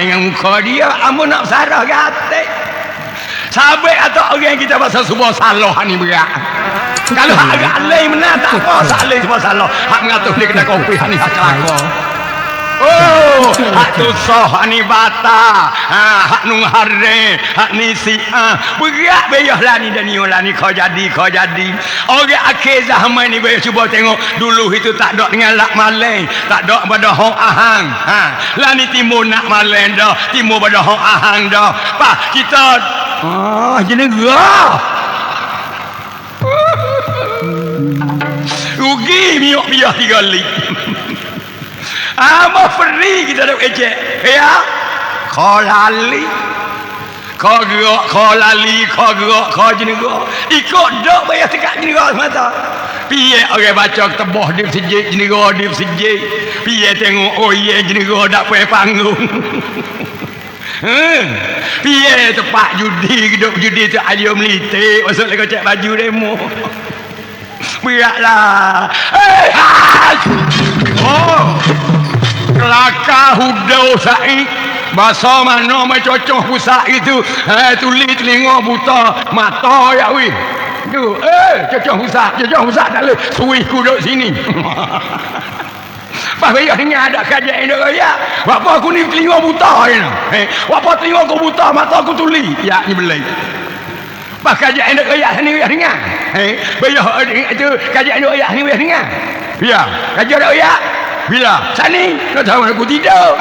dengan muka dia Amu nak sarah gatik Sampai kata orang kita pasal sebuah salah ni berat. Kalau agak lain mana tak apa Salah sebuah salah. Hak mengatur dia kena kopi ni hak celaka Oh, hak tu hak ni bata. Ha, hak nung hare, hak ni si ah. Berat bayah lah ni dan ni lah ni kau jadi kau jadi. Orang akhir zaman ni bayah cuba tengok dulu itu tak ada dengan lak maleng, tak ada pada hong ahang. Ha, lah ni timur nak maleng dah, timur pada hong ahang dah. Pa kita ah jenis gerah. Rugi miok biar tiga lik. Ama free kita nak ejek. Ya. Kau lali. Kau gerak, kau lali, kau gerak, kau jenis gerak. Ikut dok bayar tekat jenis gerak semata. Piye orang baca ketebah dia sejik, jenis gerak dia sejik. Piye tengok, oh iya jenis gerak tak payah panggung. Hmm. Piye tempat judi, hidup judi tu ayo melitik. Masuk lagi cek baju demo. Beratlah. Eh, hey, Oh. Kelakar hudau sa'i Bahasa mana mai cocok pusat itu Eh tulis telinga buta Mata ya wi Tu eh cocok pusat Cocok pusat tak boleh Suih ku duduk sini Pak bayar dengar ada kajian ini ya. Bapa aku ni telinga buta ni. Eh, bapa telinga aku buta, mata aku tuli. Ya, ni belai. Pak kajian ini ya ni ya dengar. Eh, bayar itu kajian ini ya ni ya dengar. Ya, kajian ya. Bila? Sani. Kau tahu aku tidak.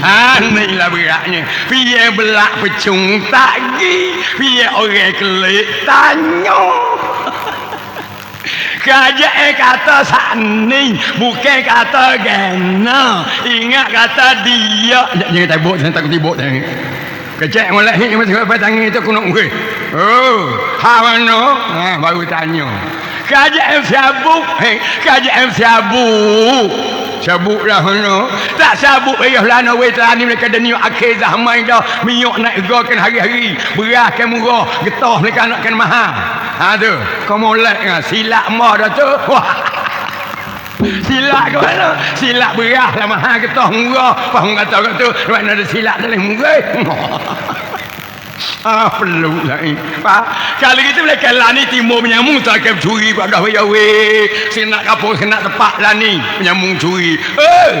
Ah, inilah beratnya. Biar belak pecung tagi. Biar orang kelik tanya. Kerajaan kata sani Bukan kata gana Ingat kata dia Jangan tibuk Jangan takut tibuk Kecek mulai ni Masa kau tangan itu Aku nak mungkin Oh Ha mana ha, Baru tanya Siabuk eh, Kerajaan siabuk Sabuk lah mana Tak sabuk ayah lana weh telah ni mereka deni akhir zaman dah. Minyak naik kan hari-hari. Beras kan murah. Getah mereka nak kan mahal. Ha tu. Kau molek kan Silap mah dah tu. Wah. Silap ke mana? Silap beras lah mahal getah murah. Faham kata kat tu? Mana ada silap dalam murah Ah perlu lah. Pak, kalau kita boleh kalah ni timur menyamung tak akan curi pada weh weh. Saya nak kapur saya nak tepat lah ni menyamung curi. Eh,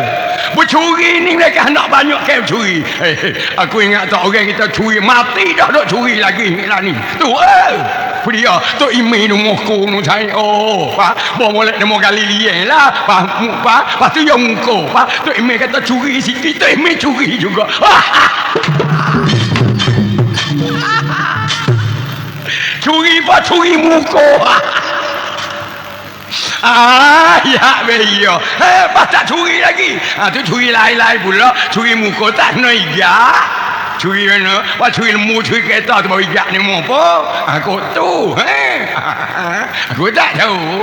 bercuri ni mereka hendak banyak kayak curi. Eh, aku ingat tak orang kita curi mati dah dok curi lagi ni lah ni. Tu eh. Dia tu email nombor ku nu saya. Oh, pak, molek nombor kali liang lah. Pak, pak, pak tu yang muka. Pak, tu email kata curi sikit, tu email curi juga. curi apa curi muka ah ya beyo eh tak curi lagi ah tu curi lain-lain pula curi muka tak kena iga curi mana wah curi lemu curi kereta tu baru iga ni mau apa aku tu eh aku tak tahu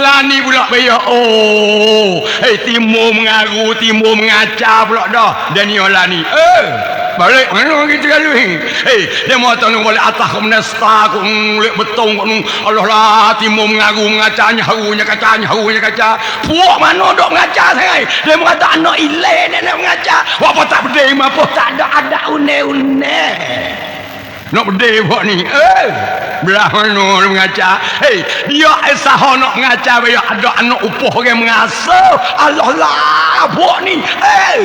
lani pula beyo oh eh timur mengaru timur mengacar pula dah dan ni lani eh balik mana kita kalau ni? Eh dia mau tahu boleh atas ke mana star ku ngulek betung ku Allah lah timur mengaru mengacanya harunya kacanya harunya kaca. Puak mana dok mengaca sangai dia mengata anak ilai ni nak mengaca. Apa tak berdeh apa tak ada ada une-une nak berdeh buat ni. Eh belah mana mengaca? Eh dia esah nak mengaca dia ada anak upah orang mengasuh Allah lah buat ni. Eh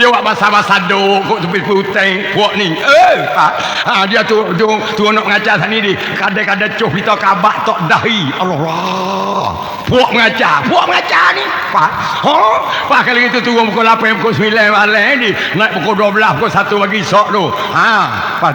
dia buat bahasa-bahasa duk kok tepi putih buat ni. Eh ha, dia tu tu tu nak mengaca sana ni kadang-kadang cuh kita kabak tak dahi. Allah lah buat mengaca buat mengaca ni. Pak ha pak kali itu turun pukul 8 pukul 9 malam ni. Naik pukul 12 pukul 1 pagi sok tu. Ha pak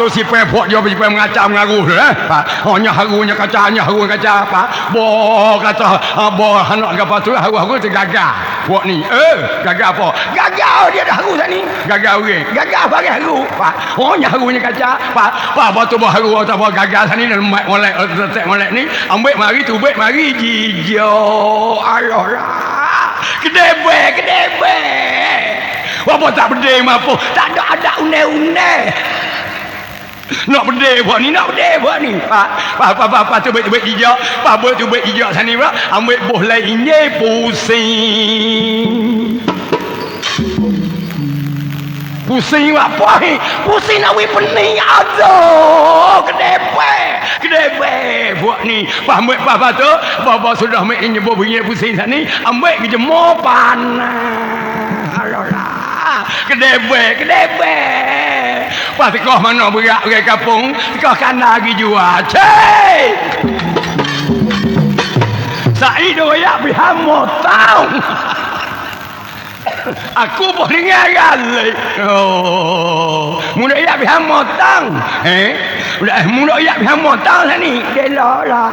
tu si pe buat dia pergi mengaca mengaruh tu eh pak. Hanya harunya kacanya haru kaca pak. Bo kata bo anak apa tu haru-haru tu gagal buat ni eh gagal apa? Gagal dia dah haru tadi gagal orang gagal bagi haru pak? Hanya harunya kaca pak. Pak apa tu bo haru atau bo gagal tadi dan molek molek molek ni. Ambil mari tu baik mari jijo Allah lah kedebe kedebe apa tak berdeh mampu tak ada ada une-une nak berdeh buat ni nak berdeh buat ni pak pak pak pak pak tu baik hijau pak tu baik hijau sana pula ambil boh lainnya pusing Pusing lah boy. Pusing nak wih pening. Aduh. Kedepe. Kedepe. Buat ni. Paham apa tu? Bapa sudah main nyebut bunyi pusing sana ni. Ambil ke jemur panah. Alah. Kedepe. Kedepe. Pas kau mana berak ke kapung. Kau kan lagi jual. Cik. Said royak bihamu tahu. Aku boleh ngagal. Oh, mula ya bihamu tahu. Eh, udah mula ya tahu lah ni. Dela lah.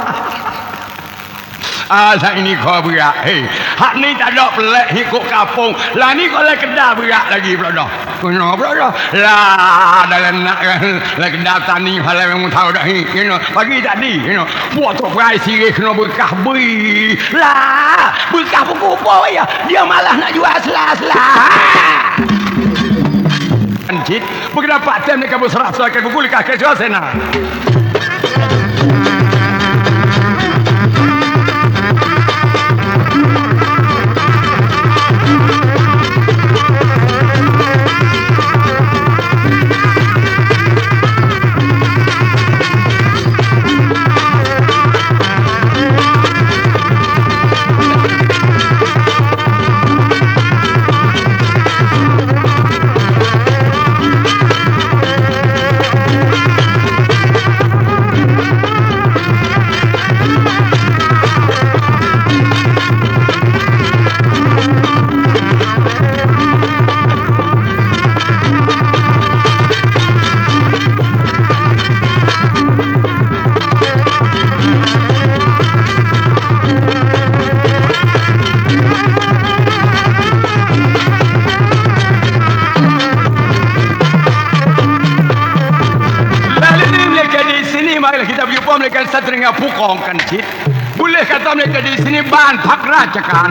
Ah, saya ini kau berat. Hei, hak ni tak ada pelak ikut kapung. Lah ni kau lah kedah berat lagi pula dah. Kena pula dah. Lah, dalam nak kan. Lah kedah tani halal memang tahu dah. You know. Pagi tadi, you know. Buat tu perai sirih kena berkah beri. Lah, berkah pukul ya. Dia malah nak jual selah-selah. Anjit, pergi dapat tem dekat berserah-serah ke gugul kah ke sana. มในการสตรีงผู้กองกันชิด บุเลขต้อมในคดีสินิบ้านพักราชการ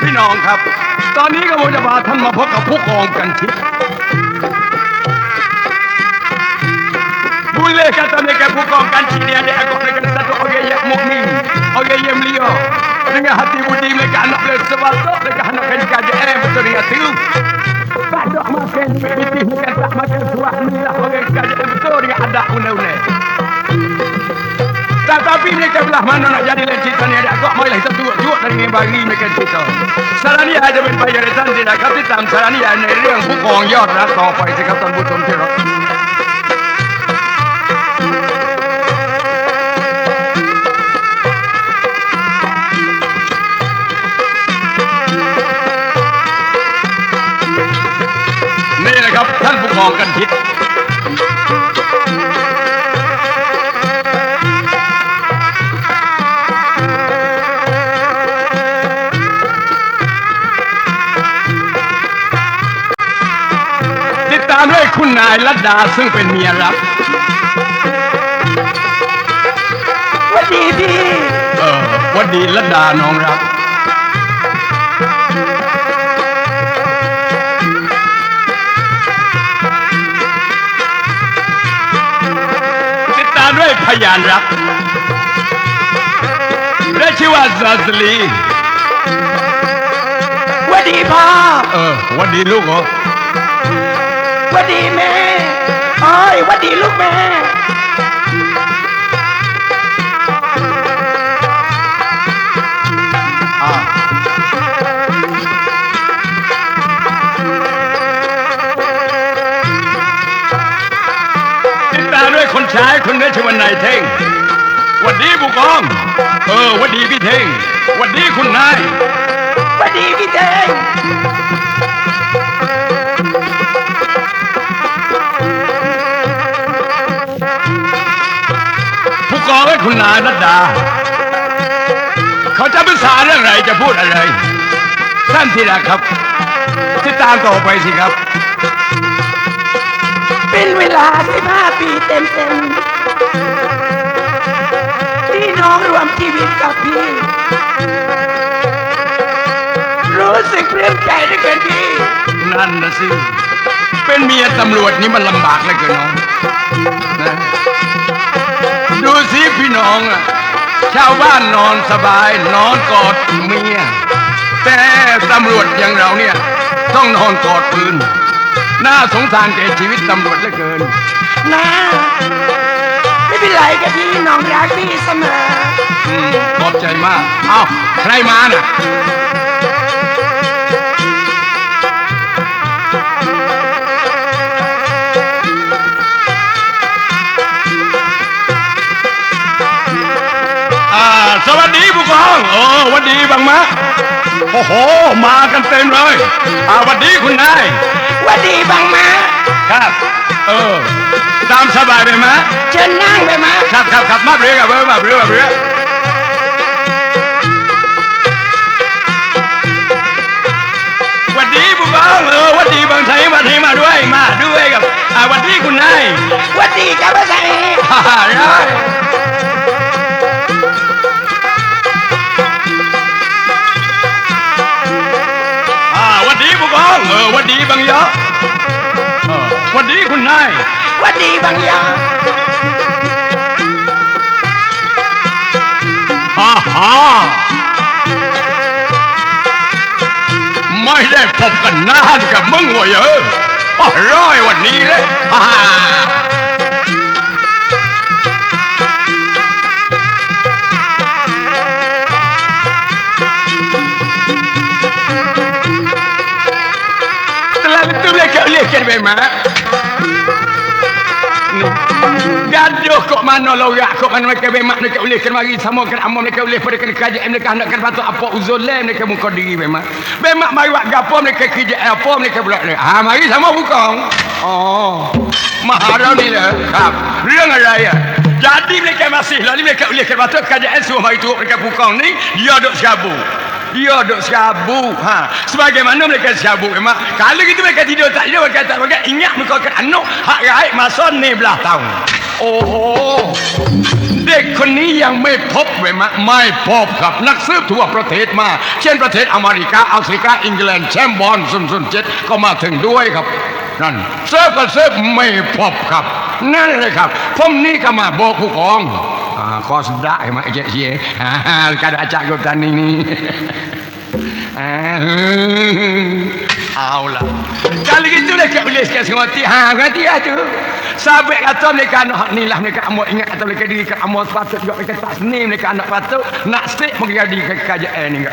พี่น้องครับ ตอนนี้ก็ผมจะพาท่านมาพบกับผู้กองกันชิด Bule kata mereka bukan kancing ni adik aku dengan satu orang yang mukmin, orang yang mulia. Dengan hati budi mereka anak boleh sebab tak mereka anak kaji kaji eh betul dengan tiru. Tak makan, bitih mereka tak makan suah mereka orang kaji betul dengan adak undang-undang. Sebelah mana nak jadi lecita ni ada kok mai lah itu dua dua dan ni bagi mereka cerita. Sarani ada ben bayar tan tidak kata tam sarani ada ni yang bukong yod nak tahu pai sekatan buton cerok. ท่านผู้กองกันทิศ นายลัดดาซึ่งเป็นเมียรักวันดีพี่เออวันดีลัดดาน้องรักติดตามด้วยพยานรักและชื่อว่าซาสลีวันดีพ่อเออวันดีลูกเหรอ วันดีแม่โอ้ยวันดีลูกแม่อ่าติดตามด้วยคนชายคนนี้ชื่อว่านายเท่งหวันดีผู้กอง เออหวันดีพี่เท่งหวันดีคุณนายวันดีพี่เจง กองและคุณนายนัดดา เขาจะปรึกษาเรื่องอะไรจะพูดอะไรท่านที่รักครับ ติดตามต่อไปสิครับ เป็นเวลาสิบห้าปีเต็มเต็มๆที่น้องรวมชีวิตกับพี่ รู้สึกเปลี่ยนใจเหลือเกินพี่ นั่นนะสิ เป็นเมียตำรวจนี่มันลำบากเหลยเกินน้องนะดูสิ พี่น้องอะชาวบ้านนอนสบาย นอนกอดเมีย แต่ตำรวจอย่างเราเนี่ย ต้องนอนกอดปืน น่าสงสารแก่ชีวิตตำรวจเหลือเกิน นะไม่เป็นไรกับพี่น้องรักพี่เสมอ อืมขอบใจมาก เอาใครมาน่ะ วัสดีผู้กองโอ้สวัสดีบังมะโอ้โห มากันเต็มเลยอ่าสวัสดีคุณนายว่าดีบังมาครับ เออ ตามสบายไปไหมเชิญนั่งไปมาครับครับครับมาเรือกับเบอร์มาเรือมาเรือหวัดดีผู้กองเออหวัดดีบางไทยมาไทยมาด้วยมาด้วยกับอ่าหวัดดีคุณนายว่าดีกับภาษาเอกฮ่าฮ่าได้อ่า องเออหวัดดีบางยะเออหวัดดีคุณนายว่าดีบางอย่างฮ่าฮ่าไม่ได้พบกันนานกับมึงเวะเยอะอร่อยวันนี้เลยฮ่า mak. Gaduh kok mana lorak kok mana mereka memang mereka boleh kena mari sama kena amam mereka boleh pada kena kajak mereka hendak kena patut apa uzul lain mereka muka diri memang. Memang mari buat gapo mereka kerja apa mereka pula ni ha mari sama buka oh maharau ni lah. Kap riang raya lah jadi mereka masih lalu mereka boleh kena patut kajak eh, semua mari tu mereka buka ni dia duk syabu dia duk sabu ha sebagaimana mereka sabu memang kalau gitu mereka tidur tak tidur mereka tak mereka ingat mereka akan anak hak raib masa ni belah tahun โอ้โหเด็กคนนี้ยังไม่พบเว้ยมะไม่พบครับนักสืบทั่วประเทศมา เช่นประเทศอเมริกาออสเตรเลียอังกฤษแชมบอลซุนซุนเจ็ดก็มาถึงด้วยครับ นั่นเซิร์ฟก็เซิร์ฟไม่พบครับ นั่นเลยครับผมนี่ก็มาบอกผู้กอง Ah, kos sedak mak cik sie. Ah, Kada acak go tani ni. Ah. Aula. Kali gitu dah cak boleh sikit semua ti. Ha, berarti ah lah tu. Sabek kata mereka anak ni lah mereka amat ingat atau mereka diri ke amat patut juga mereka tak seni mereka anak patut nak sikit pun kira diri ke kajian ni.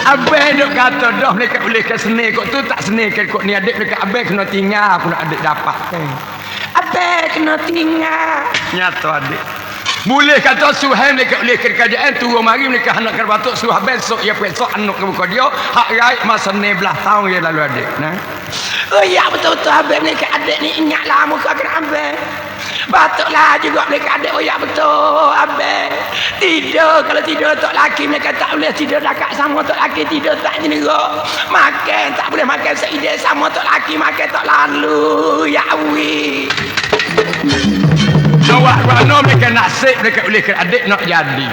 Abang nak kata dah mereka boleh ke seni kot tu tak seni ke kok ni adik mereka abang kena tinggal aku nak adik dapat. Abang kena tinggal. Nyata adik boleh kata suhai mereka boleh ke kerajaan tu mari mereka hendak ke batuk suhai. Besok ya besok anak ke muka dia hak raib masa ni belah tahun ya lalu adik nah. Oh ya betul-betul abang mereka adik ni ingatlah muka kena abang Patutlah juga mereka adik oh ya betul abang Tidur kalau tidur tok laki mereka tak boleh tidur dekat sama tok laki tidur tak jenera Makan tak boleh makan seideh sama tok laki makan tak lalu Ya wi Awak kerana mereka nasib mereka boleh ke adik nak jadi.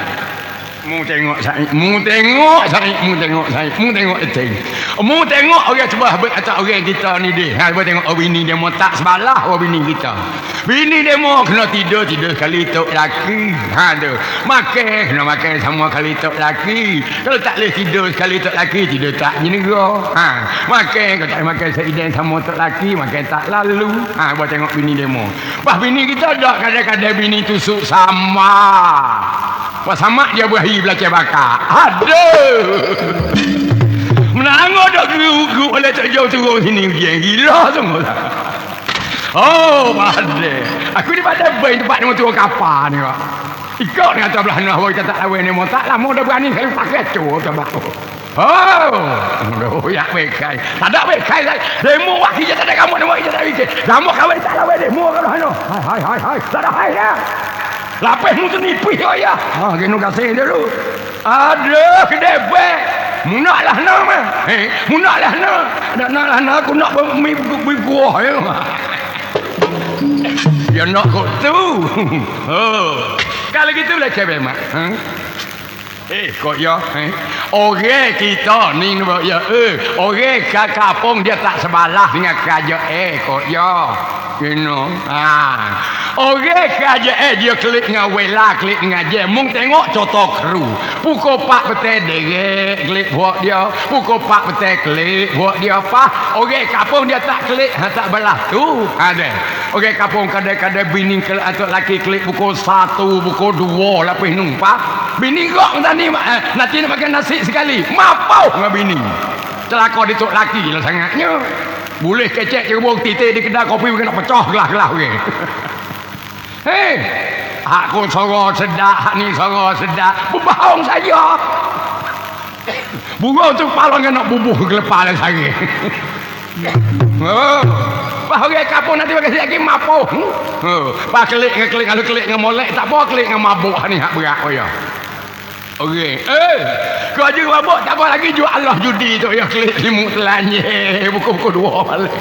Mu tengok saya, mu tengok saya, mu tengok saya, mu tengok eting. Mu tengok orang cuba habis kata orang kita ni dia. Ha, cuba tengok oh bini dia mau tak sebalah oh bini kita. Bini dia mau kena tidur tidur kali tok laki. Ha tu. Makan kena makan sama kali tok laki. Kalau tak boleh tidur sekali tok laki tidur tak jenera. Ha, makan kalau tak makan seiden sama tok laki makan tak lalu. Ha, buat tengok bini dia mau. Wah bini kita dak kadang-kadang bini tusuk sama. Wah sama dia berahi belajar bakar. Aduh. Menangis dak guru oleh tak jauh turun sini gila semua lah. Oh, pada. Aku ni pada bayi tempat ni turun kapal ni kak. Ikut ni atas belah nah, kita tak lawan ni mau tak lama dah berani kali pakai tu coba. Oh, oh ya bekai. Tak ada bekai saya. Demo wak kita tak ada kamu demo kita tak bikin. Kamu kawin tak lawan demo kalau hano. Hai hai hai hai. Tak ada hai ya. Lapis mu tu nipis kau ya. Ha, kena kasih dia dulu. Aduh, kedebe. Munak lah nama. Eh, munak lah. Nak nak lah nak aku nak mi gua ya. Ya nak kau tu. Oh. Kalau gitu boleh cebek mak. Ha? Eh, kok ya? Eh? Orang kita ni nak ya, eh, orang kat kampung dia tak sebalah dengan kerajaan eh, kok ya. Know. Ha. Orang kerajaan eh, dia klik dengan wela, klik dengan je. Mung tengok contoh kru. Pukul 4 petang derek klik buat dia. Pukul 4 petang klik buat dia apa? Orang kampung dia tak klik, ha, tak belah tu. Ada. Orang kampung kadang-kadang bini atau laki klik pukul 1, pukul 2 lapis numpak. Bini kok tadi eh, nanti nak makan nasi sekali. Mapau dengan bini. Celaka dia tok laki lah sangatnya. Boleh kecek cerbung titik di kedai kopi mungkin nak pecah gelas-gelas ke. Hei, aku sorok sedap ni sorok sedap. Berbohong saja. Burung tu kepala kan nak bubuh ke kepala saya. oh. Bahawa dia kapung nanti bagi lagi mabuk. Oh. Pak kelik dengan kelik kalau kelik dengan molek tak apa kelik dengan mabuk ni hak berat oh ya. Okey. Eh, kau juga mabuk tak apa lagi jual Allah judi tu ya kelik limu telanye buku-buku dua balik.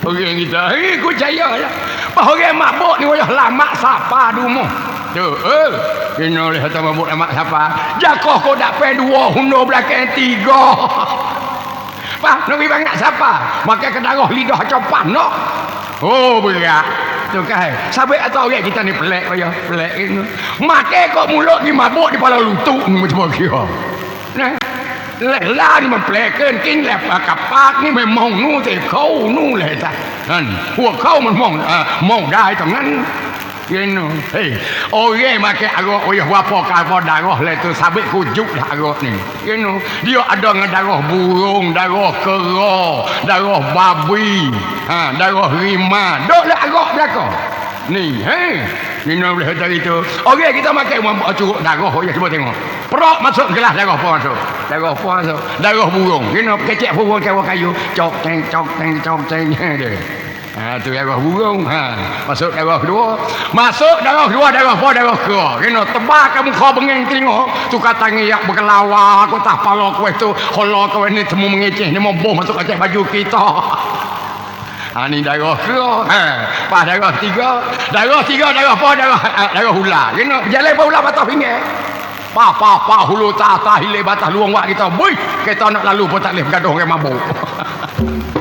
Okey kita. Eh, aku percaya lah. Bahawa dia mabuk ni wayah lama siapa rumah. Tu, eh. Kena oleh kata mabuk lama siapa. Jakoh kau dapat dua, hundur belakang tiga. Pak, nak banyak siapa? Maka kedarah lidah copan, no? Oh, berat. Tu kan. Sampai atau orang kita ni pelik kaya. Pelik ni. Maka kau mulut ni mabuk di kepala lutut ni macam mana kira. Nah. Lelah ni mempelekan kin lepas kapak ni memang nu te kau nu le ta. Kan. Hua kau man mong uh, mong dai tong nan. Gino. Hei, orang makan arok oyah apa kau darah le tu sabit kujuk dah arok ni. Gino. Dia ada dengan darah burung, darah kera, darah babi, ha, darah rimah. Dok le arok belaka. Ni, hei. Gino boleh dari tu. Okey, kita makan mampu curuk darah oyah cuba tengok. Perok masuk gelas darah apa masuk? Darah apa masuk? Darah burung. Gino kecek burung kayu kayu. Cok teng cok teng cok teng dia. Ha tu darah burung. Ha masuk darah kedua. Masuk darah kedua darah apa darah kedua. Kena tebak kamu kau bengeng tengok. Tu kata ngiyak berkelawa aku tak pala kowe tu. Holo kowe ni temu mengeceh ni mau masuk kacau baju kita. Ha ni darah kedua. Ha pas darah tiga. Darah tiga darah apa darah darah hula. Kena berjalan apa hula patah pinggir. Pa pa pa hulu ta ta hilir batas luang wak kita. Boy, kita nak lalu pun tak boleh bergaduh dengan mabuk.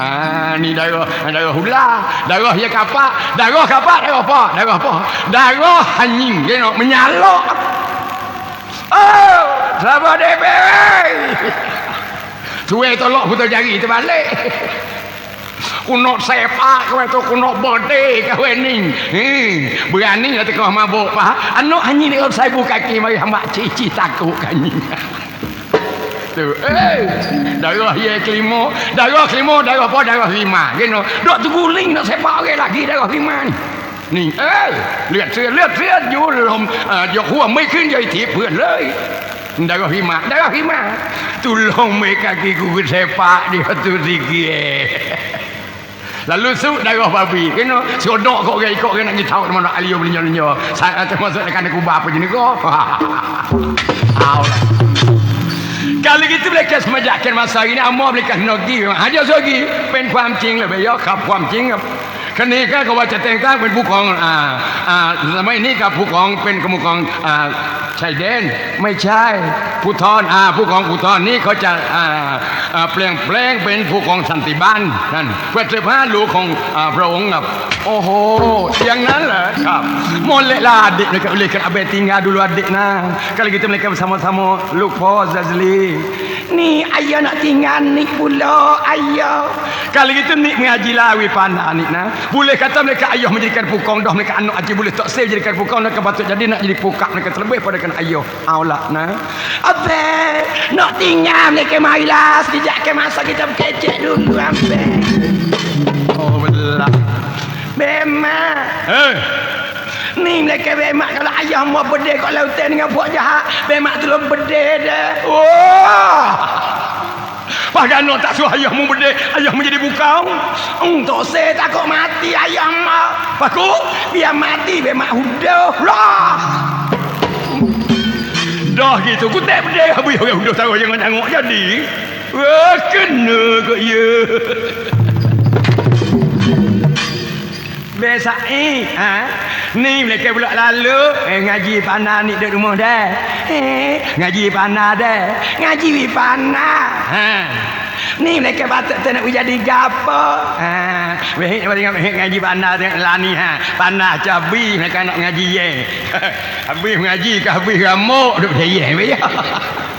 Ah, ni darah darah hula, darah ya kapak, darah kapak, darah apa? Darah apa? Darah anjing, dia nak menyalak. Oh, sabar deh, Tuai tolak putar jari terbalik. Kuno sepak kau tu kuno bode kau ni. Hmm, berani lah kau mabuk pak. Anak anjing ni saya buka kaki mari hamba cici takut kanyi. tu. Eh, darah ye kelima, darah kelima, darah apa, darah lima. Kena, dok terguling nak sepak ke lagi darah lima ni. นี่เอ้ยเลือดเสือเลือดเสืออยู่ลมยกหัวไม่ขึ้นใหญ่ทีเพื่อนเลย ได้ก็พี่มาได้ก็พี่มาตุลงเมกากีกูเซปะเดียวตุสิเกีย Lalu su dah roh babi. Kena sodok kok gay kok kena nyetau mana alio beli nyonya. Saya termasuk dekat aku bapa jenis kau. Au. Kalau gitu boleh kes majakan masa ini Amo boleh kes nogi Haja sogi Pen ความจริงเลยไปยอขับ ความจริงครับคันนี้ก็เขาว่าจะแต่งตั้งเป็นผู้กองอ่าอ่าสมัยนี้กับผู้กองเป็นกรรมกองอ่าชายแดนไม่ใช่ผู้ทอนอ่าผู้กองผู้ทอนนี่เขาจะอ่าอ่าเปลี่ยนแปลงเป็นผู้กองสันติบาลนั่นเพื่อเสื้อผ้าลูกของอ่าพระองค์ครับโอ้โหอย่างนั้นเหรอครับ moleklah adik mereka boleh kan abang tinggal dulu adik nah kalau kita mereka bersama-sama look for Zazli Ni ayah nak tinggal ni pula ayah. kalau gitu ni mengaji lawi pandang ni nah boleh kata mereka ayah menjadikan pukong dah mereka anak aji boleh tak save jadikan pukong mereka patut jadi nak jadi pukak mereka terlebih pada kan ayah aulah nah Abang nak tinggal ni ke marilah sekejap ke masa kita berkecek dulu abang. oh belah Memang. eh Ni mereka bemak kalau ayah mau bedeh kat lautan dengan buat jahat. Bemak tu bedeh dah. wah Bahkan no tak suruh ayah mu berdek, ayah menjadi bukau. Untuk saya takut mati ayah mak. Paku, Biar mati bemak hudah. Lah. dah gitu. Ku tak berdek, habis orang udah tahu jangan tengok jadi. Wah, kena kok ya. Biasa eh ha? Ni mereka pula lalu. Eh, Ngaji panah ni duduk rumah dah eh, Ngaji panah dah Ngaji wi panah. Ha. Ni mereka patut tu nak jadi gapo. Ha. Weh tengok weh ngaji panah tengok lani ha. Panah cabi mereka nak ngaji ye. Habis ngaji ke habis ramuk Duduk saya ye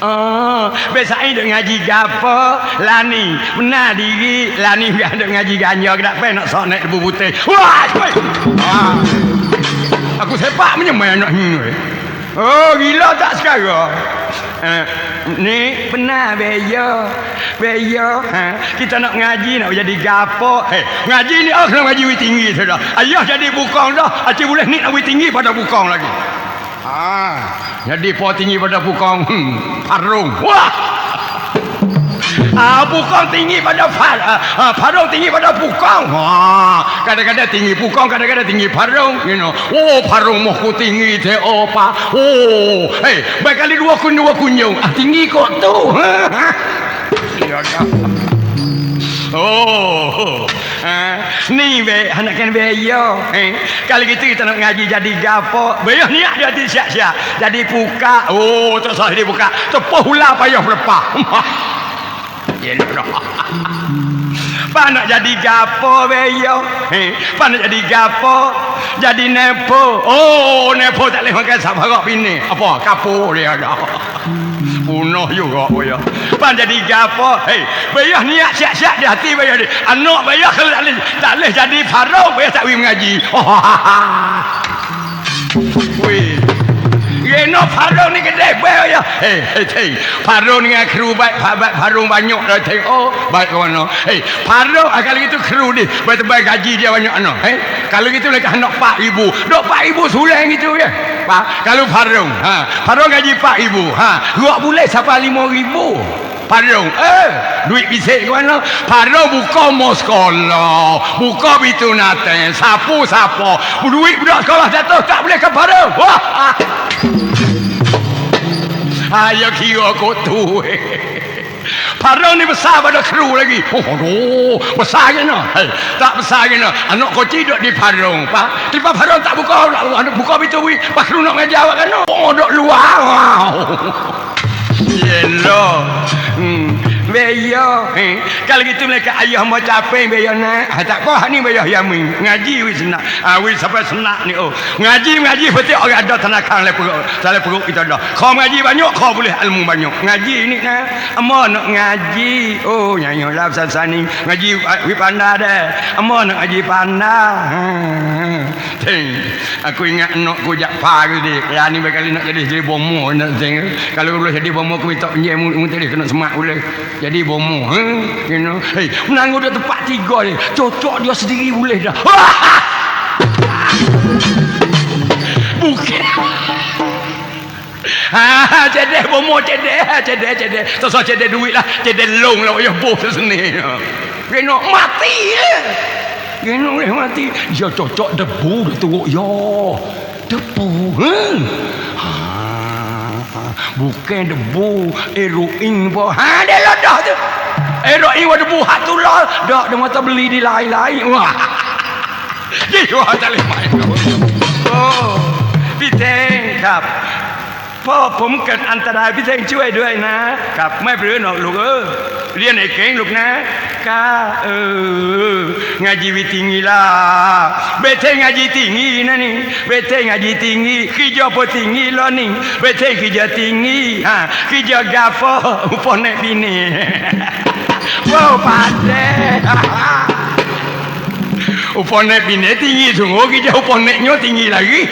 Oh, besok duk ngaji gapo? Lani, benar diri Lani biar duk ngaji ganja ke tak pe nak sok naik debu putih. Wah. Ah. Aku sepak menyemai anak ni. weh. Oh, gila tak sekarang? Eh, ni benar beyo. Beyo. Ha, kita nak ngaji nak jadi gapo? Eh, ngaji ni oh kena ngaji tinggi sudah. Ayah jadi bukong dah. Acik boleh ni nak tinggi pada bukong lagi. Ah, jadi po tinggi pada bukong. Hmm, parung. Wah. Ah, bukong tinggi pada par, ah, ah, parung tinggi pada bukong. Wah, kadang-kadang tinggi bukong, kadang-kadang tinggi parung, you know. Oh, parung mau ku tinggi te opa. Oh, hey, baik kali dua kun dua kunjung. Ah, tinggi kok tu. Ya. Oh, ha, ni be anak kan be yo. Eh, kalau gitu kita nak ngaji jadi gapo? Be yo ada di siap-siap. Jadi buka. Oh, tak salah dia buka. Tepuh hula payah lepah. Ya lah. Pak nak jadi gapo be yo? Eh, pak nak jadi gapo? Jadi nepo. Oh, nepo tak boleh makan sama kau bini. Apa? Kapur dia ada. Punah juga oh ya. Pan jadi gapo? Hei, bayah niat siap-siap di hati bayah ni. Anak kalau tak boleh tak boleh jadi farau, bayah tak boleh mengaji. Wih. Geno farau ni gede bayah ya. Hei, hei, hei. Farau ni dengan kru baik, baik farau banyak dah tengok. Oh, baik kawan no. Farau ah, kalau gitu kru ni, baik baik gaji dia banyak no. Hei, kalau gitu lagi anak pak ibu. Dok pak ibu suleng gitu ya. Pak, kalau farau, ha, farau gaji pak ibu, ha, dua bulan sampai lima ribu. Parung, eh, duit bisik kau mana? Parung buka mau sekolah, buka bitu nate, sapu sapu, duit budak sekolah jatuh tak boleh ke parung. Wah, Ayo kira kau tu. Parung ni besar pada kru lagi. Oh, aduh, besar ke no? Hey, tak besar ke no? Anak kau tidur di parung, pak. Di parung tak buka, anak buka bitu wi. Pak kru nak ngajak kan no? Oh, dok luar. Yelo. Hmm. Beyo. Eh. Kalau gitu mereka ayah mau capek beyo nak. Ha, tak apa ni beyo yang mi. Ngaji wi senak. Ah wi sampai senak ni oh. Ngaji ngaji betul orang ada tenakan le perut. Salah perut kita dah. Kau ngaji banyak kau boleh ilmu banyak. Ngaji ni nah. Amo nak ngaji. Oh nyanyi lah sani. Ngaji wi pandai dah. Amo nak ngaji pandai. Hmm. Ting. Aku ingat nak ku jak pagi dia. Ya ni berkali nak jadi jadi bomo nak tengok. Kalau boleh jadi bomo aku minta pinjam mu tadi kena semak boleh. Jadi bomo, ha? You know. Hey, menang dia tempat tiga ni. Cocok dia sendiri boleh dah. Bukan. Ha, cedek bomo cedek, cedek cedek. Tak usah cedek duit lah, cedek long lah ya bos sini. Kena mati ya. Kena boleh mati. Ya cocok debu dah teruk ya. Debu. Ha, bukan debu heroin apa ha dia lodoh tu. Heroin wa debu hak tu lah. Dak dia mata beli di lain-lain. Wah. Ni wah tak leh main. Oh pitengkap พ่อผมเกิดอันตรายพี่เท่งช่วยด้วยนะครับไม่เปลือนหรอกลูกเออเรียนไอ้เก่งลูกนะกาเอองาจีวิติงีลาเบเทงาจีติงีนั่นนี่เบเทงาจีติงีขี้จอปติงีล้อนี่เบเทงขี้จอติงีฮะขี้จอกาฟออุปนบินีว้าวปาเจอุปนบินีติงีถุงโอขี้จออุปนเนยติงีลากี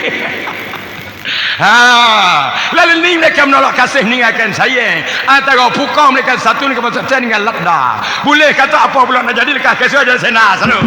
Ha, lalu ni mereka menolak kasih meninggalkan saya. Antara pukau mereka satu ni kepada saya dengan lakda. Boleh kata apa pula nak jadi dekat kasih aja sana. Sana.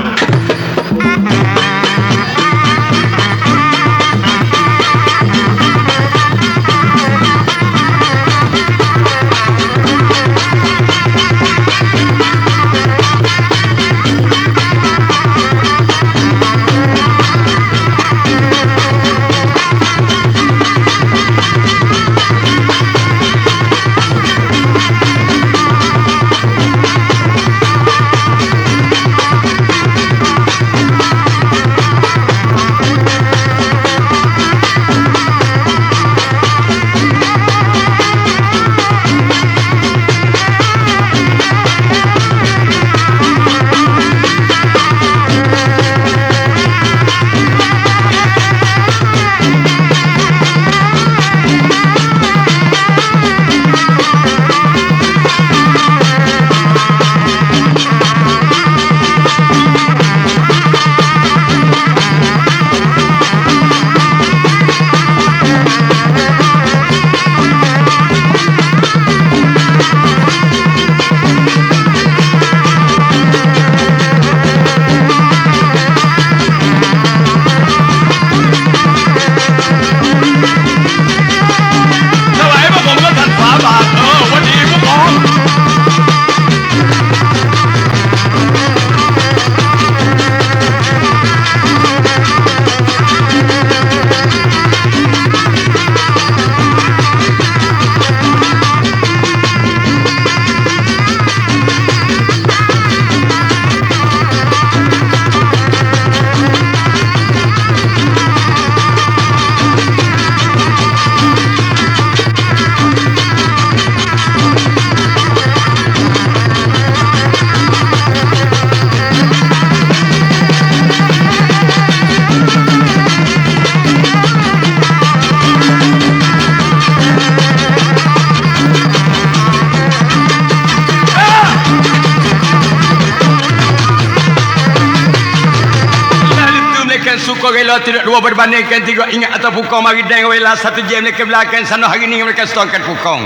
Rela tidak dua berbandingkan tiga ingat atau pukong mari dan rela satu jam mereka belakang sana hari ni mereka setongkan pukong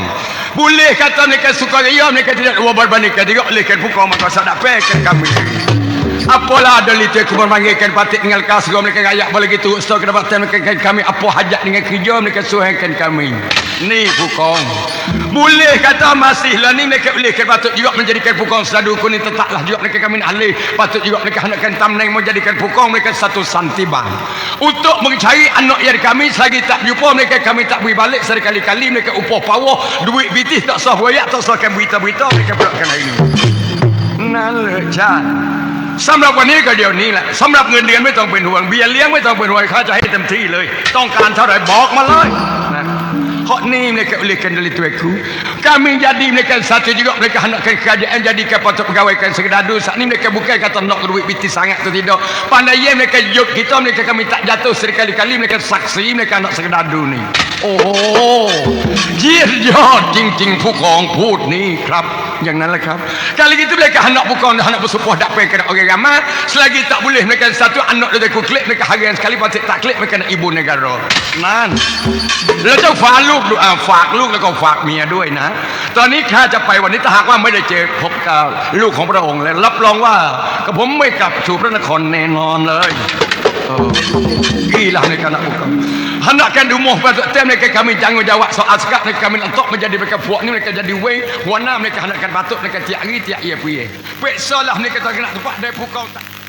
boleh kata mereka suka rela mereka tidak dua berbandingkan tiga olehkan pukong maka saya dapat kami Apalah ada litu aku memanggilkan patik dengan kasro mereka rakyat boleh gitu. Ustaz kedapatan mereka kami. Apa hajat dengan kerja mereka suhakan kami. Ni pukong. Boleh kata masih lah. Ni mereka boleh patut juga menjadikan pukong. Seladu ku ni juga mereka kami alih. Patut juga mereka hendakkan tamneng menjadikan pukong mereka satu santibang Untuk mencari anak yang kami selagi tak jumpa mereka kami tak beri balik. Sekali-kali mereka upah pawah. Duit bitih tak sah wayak tak sahkan berita-berita mereka beratkan hari ni. Nala chan สำหรับวันนี้ก็เดี๋ยวนี้แหละสำหรับเงินเดือนไม่ต้องเป็นห่วงเบี้ยเลี้ยงไม่ต้องเป็นห่วงข้าจะให้เต็มที่เลย ต้องการเท่าไหร่บอกมาเลย นะเพราะนี่mereka olehkan dari tuaku kami jadi mereka satu juga mereka hendakkan kerajaan jadikan patut pegawaikan segedadu saat ni mereka bukan kata nak duit biti sangat tu tidak pandai ye mereka juk kita mereka kami tak jatuh sekali-kali mereka saksi mereka nak segedadu ni โอ้เยี่ยมยอดจริงๆ ผู้กองพูดนี่ครับ อย่างนั้นแหละครับ kali gitu mereka hendak bukan hendak bersumpah tak pengen kena orang ramai selagi tak boleh mereka satu anak dari ku klik mereka harian sekali patut tak klik mereka nak ibu negara นั่นแล้วเจ้าฝาก ลูกดูอ่าฝากลูกแล้วก็ฝากเมียด้วยนะ ตอนนี้ข้าจะไปวันนี้ถ้าหากว่าไม่ได้เจอพบกับลูกของพระองค์แล้วรับรองว่ากับผมไม่กลับสู่พระนครแน่นอนเลย Oh, gila mereka nak buka. Hendakkan rumah patut tem mereka kami tanggungjawab soal sekat mereka kami untuk menjadi mereka puak ni mereka jadi wei. Wana mereka hendakkan patut mereka tiap hari tiap ia puye. Peksa lah mereka tak kena tempat dari pukau tak.